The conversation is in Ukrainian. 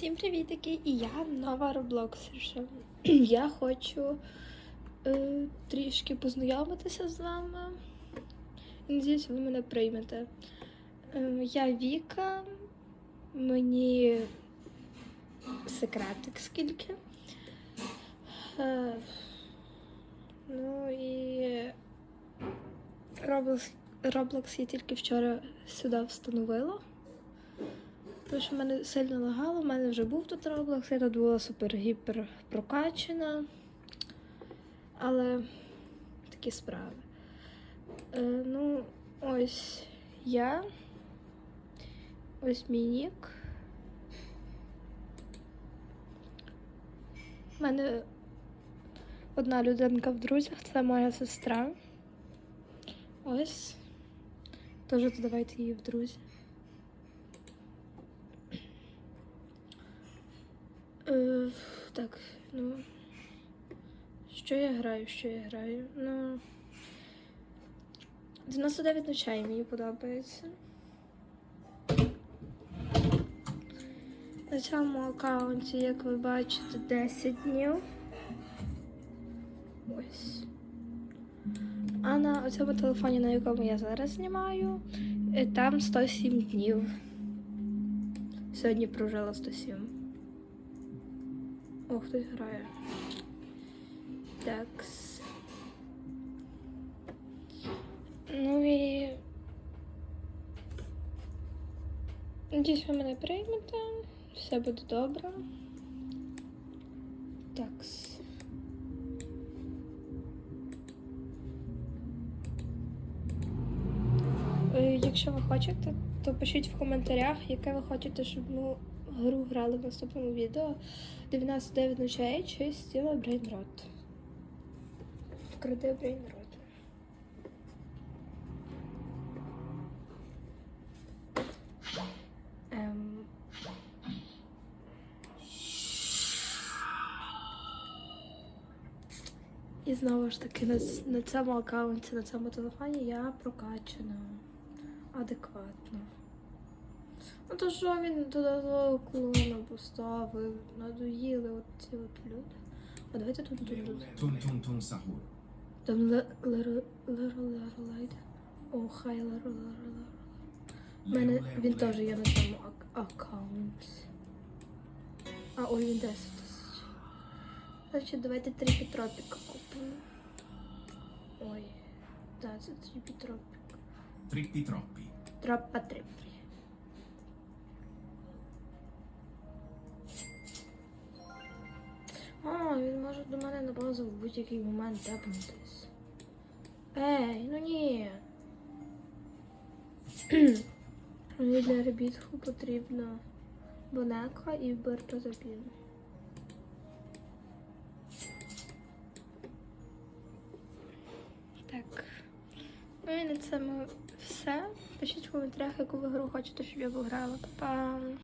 Всім привітики! І я нова роблоксерша. Я хочу е, трішки познайомитися з вами. Надіюсь, ви мене приймете. Е, я Віка, мені секретик скільки. Е, ну і Roblox я тільки вчора сюди встановила. Тому що в мене сильно лагало, в мене вже був тут Roblox, я тут була супер-гіпер прокачена. Але такі справи. Е, ну, ось я. Ось мій нік. У мене одна людинка в друзях, це моя сестра. Ось. Тож додавайте її в друзі. Е, так, ну. Що я граю, що я граю? Ну. 99 ночей мені подобається. На цьому аккаунті, як ви бачите, 10 днів. Ось. А на цьому телефоні, на якому я зараз знімаю, е, там 107 днів. Сьогодні прожила 107. О, хтось грає. Так. Ну і. Надіюсь, ви мене приймете. Все буде добре. Такс. Е, Якщо ви хочете, то пишіть в коментарях, яке ви хочете, щоб ми гру грали в наступному відео. 99 ночей чи стіла брейнрот. Вкради брейнрот. Ем... І знову ж таки на, на цьому аккаунті, на цьому телефоні я прокачана адекватно. Ну то що він додатково клона поставив, надоїли от ці от люди. А давайте тут тут. Там леро леро леро лайде. О, хай леро леро леро. У мене він теж є на цьому ак- аккаунті. А, ой, він 10 тисяч. Значить, давайте три пітропіка купимо. Ой, так, це три пітропіка. Trippi troppi. Тропа трипі. Може до мене на базу в будь-який момент тепнутись. Ей, ну ні. Мені для ребітку потрібна бонека і бертозапін. Так. Ну і на цьому все. Пишіть в коментарях, яку ви гру хочете, щоб я пограла. Па-па!